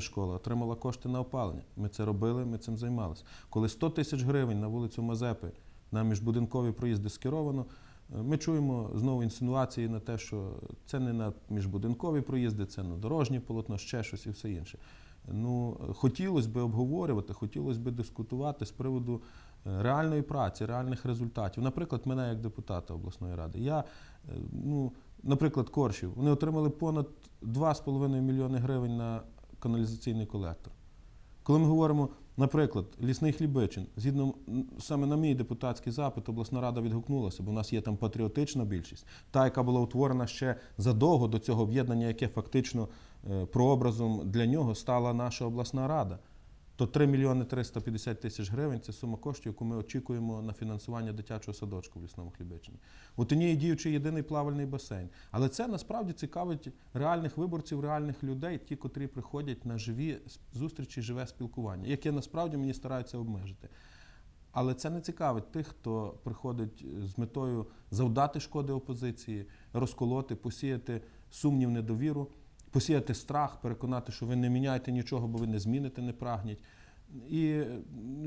школа отримала кошти на опалення. Ми це робили, ми цим займалися. Коли 100 тисяч гривень на вулицю Мазепи на міжбудинкові проїзди скеровано, е, ми чуємо знову інсинуації на те, що це не на міжбудинкові проїзди, це на дорожнє полотно, ще щось і все інше. Ну, хотілося б обговорювати, хотілося б дискутувати з приводу е, реальної праці, реальних результатів. Наприклад, мене як депутата обласної ради. Я, е, ну, наприклад, Коршів, вони отримали понад 2,5 мільйони гривень на каналізаційний колектор. Коли ми говоримо, наприклад, лісний хлібичин, згідно саме на мій депутатський запит, обласна рада відгукнулася, бо в нас є там патріотична більшість, та, яка була утворена ще задовго до цього об'єднання, яке фактично е, прообразом для нього стала наша обласна рада. То 3 мільйони 350 тисяч гривень це сума коштів, яку ми очікуємо на фінансування дитячого садочку в лісному хлібичині. В Отині є діючий єдиний плавальний басейн. Але це насправді цікавить реальних виборців, реальних людей, ті, котрі приходять на живі зустрічі, живе спілкування, яке насправді мені стараються обмежити. Але це не цікавить тих, хто приходить з метою завдати шкоди опозиції, розколоти, посіяти сумнів, недовіру, посіяти страх, переконати, що ви не міняєте нічого, бо ви не зміните, не прагніть. І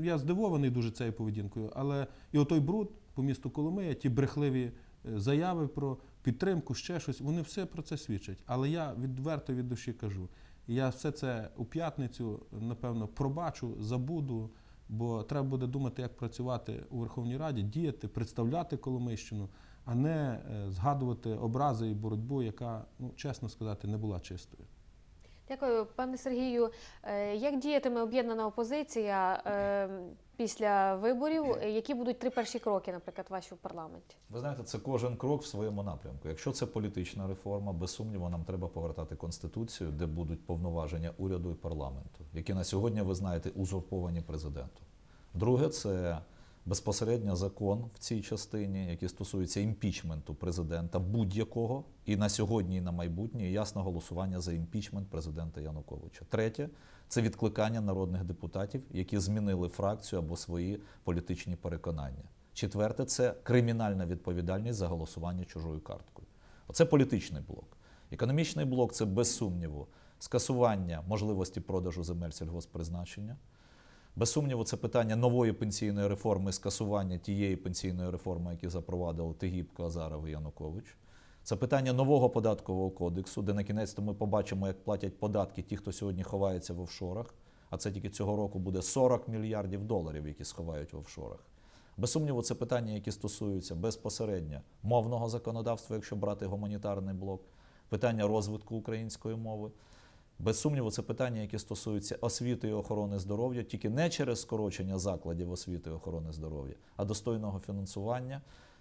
я здивований дуже цією поведінкою. Але і отой бруд по місту Коломия, ті брехливі е, заяви про підтримку, ще щось, вони все про це свідчать. Але я відверто від душі кажу. Я все це у п'ятницю, напевно, пробачу, забуду, бо треба буде думати, як працювати у Верховній Раді, діяти, представляти Коломийщину, а не е, згадувати образи і боротьбу, яка, ну чесно сказати, не була чистою. Дякую, пане Сергію. Е, Як діятиме об'єднана опозиція е, після виборів? Які будуть три перші кроки, наприклад, ваші в парламенті? Ви знаєте, це кожен крок в своєму напрямку. Якщо це політична реформа, без сумніву, нам треба повертати конституцію, де будуть повноваження уряду і парламенту, які на сьогодні, ви знаєте, узурповані президентом. Друге, це безпосередньо закон в цій частині, який стосується імпічменту президента будь-якого, і на сьогодні, і на майбутнє і ясне голосування за імпічмент президента Януковича. Третє це відкликання народних депутатів, які змінили фракцію або свої політичні переконання. Четверте це кримінальна відповідальність за голосування чужою карткою. Оце політичний блок. Економічний блок це без сумніву скасування можливості продажу земель сільгосппризначення. Без сумніву, це питання нової пенсійної реформи, скасування тієї пенсійної реформи, які запровадили Тигіпко, Азаров і Янукович. Це питання нового податкового кодексу, де на кінець ми побачимо, як платять податки ті, хто сьогодні ховається в офшорах. А це тільки цього року буде 40 мільярдів доларів, які сховають в офшорах. Без сумніву, це питання, які стосуються безпосередньо мовного законодавства, якщо брати гуманітарний блок, питання розвитку української мови. Без сумніву, це питання, які стосуються освіти і охорони здоров'я, тільки не через скорочення закладів освіти і охорони здоров'я, а достойного фінансування,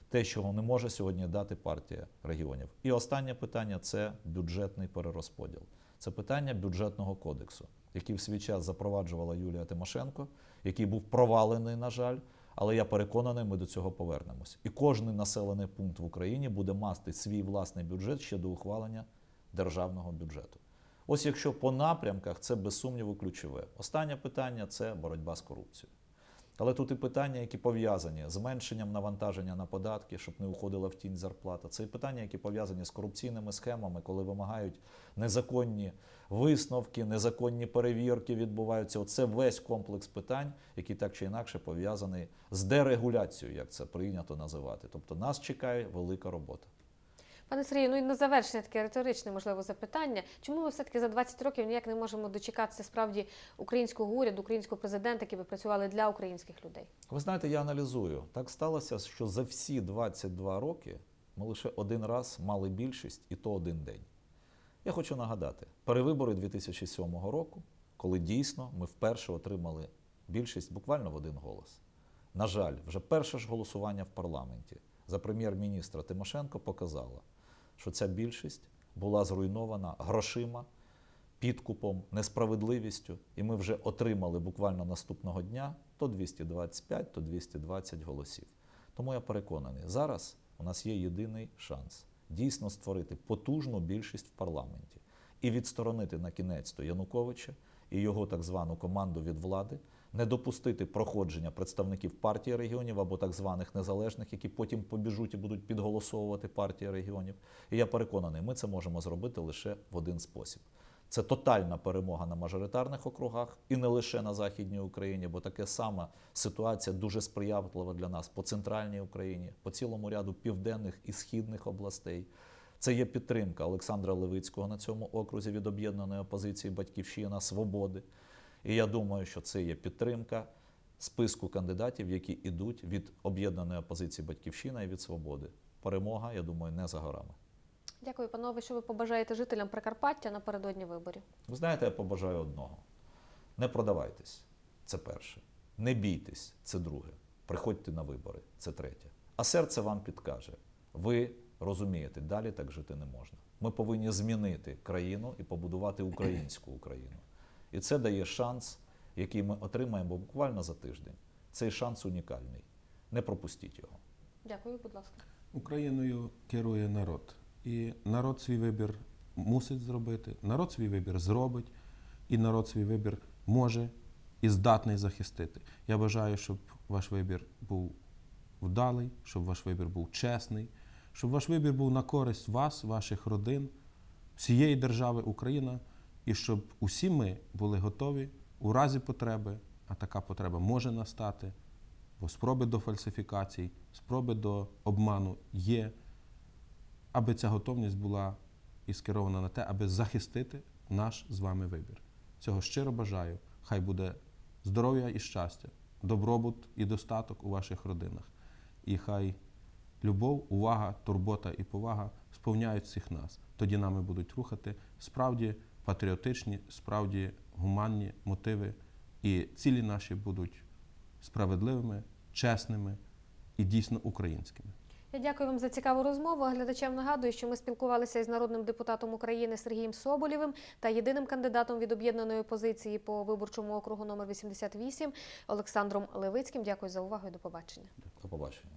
те, чого не може сьогодні дати партія регіонів. І останнє питання це бюджетний перерозподіл. Це питання бюджетного кодексу, який в свій час запроваджувала Юлія Тимошенко, який був провалений, на жаль. Але я переконаний, ми до цього повернемось. І кожний населений пункт в Україні буде мати свій власний бюджет ще до ухвалення державного бюджету. Ось якщо по напрямках це без сумніву ключове. Останнє питання це боротьба з корупцією. Але тут і питання, які пов'язані з зменшенням навантаження на податки, щоб не уходила в тінь зарплата. Це і питання, які пов'язані з корупційними схемами, коли вимагають незаконні висновки, незаконні перевірки відбуваються. Оце весь комплекс питань, який так чи інакше пов'язаний з дерегуляцією, як це прийнято називати. Тобто нас чекає велика робота. Пане Сергію, ну і на завершення таке риторичне, можливо, запитання. Чому ми все-таки за 20 років ніяк не можемо дочекатися справді українського уряду, українського президента, які би працювали для українських людей? Ви знаєте, я аналізую. Так сталося, що за всі 22 роки ми лише один раз мали більшість, і то один день. Я хочу нагадати, перевибори 2007 року, коли дійсно ми вперше отримали більшість буквально в один голос. На жаль, вже перше ж голосування в парламенті за прем'єр-міністра Тимошенко показало, що ця більшість була зруйнована грошима, підкупом, несправедливістю, і ми вже отримали буквально наступного дня то 225, то 220 голосів. Тому я переконаний, зараз у нас є єдиний шанс дійсно створити потужну більшість в парламенті і відсторонити на кінець то Януковича і його так звану команду від влади, не допустити проходження представників партії регіонів або так званих незалежних, які потім побіжуть і будуть підголосовувати партії регіонів. І я переконаний, ми це можемо зробити лише в один спосіб. Це тотальна перемога на мажоритарних округах і не лише на Західній Україні, бо таке сама ситуація дуже сприятлива для нас по центральній Україні, по цілому ряду південних і східних областей. Це є підтримка Олександра Левицького на цьому окрузі від об'єднаної опозиції Батьківщина Свободи. І я думаю, що це є підтримка списку кандидатів, які йдуть від об'єднаної опозиції Батьківщина і від Свободи. Перемога, я думаю, не за горами. Дякую, панове. Що ви побажаєте жителям Прикарпаття напередодні виборів? Ви знаєте, я побажаю одного: не продавайтесь, це перше. Не бійтесь, це друге. Приходьте на вибори, це третє. А серце вам підкаже. Ви розумієте, далі так жити не можна. Ми повинні змінити країну і побудувати українську Україну. І це дає шанс, який ми отримаємо буквально за тиждень. Цей шанс унікальний. Не пропустіть його. Дякую, будь ласка. Україною керує народ. І народ свій вибір мусить зробити, народ свій вибір зробить, і народ свій вибір може і здатний захистити. Я бажаю, щоб ваш вибір був вдалий, щоб ваш вибір був чесний, щоб ваш вибір був на користь вас, ваших родин, всієї держави Україна, і щоб усі ми були готові у разі потреби, а така потреба може настати, бо спроби до фальсифікацій, спроби до обману є, аби ця готовність була і скерована на те, аби захистити наш з вами вибір. Цього щиро бажаю. Хай буде здоров'я і щастя, добробут і достаток у ваших родинах. І хай любов, увага, турбота і повага сповняють всіх нас. Тоді нами будуть рухати справді патріотичні, справді гуманні мотиви, і цілі наші будуть справедливими, чесними і дійсно українськими. Я дякую вам за цікаву розмову. Глядачам нагадую, що ми спілкувалися із народним депутатом України Сергієм Соболєвим та єдиним кандидатом від об'єднаної опозиції по виборчому округу номер 88 Олександром Левицьким. Дякую за увагу і до побачення. До побачення.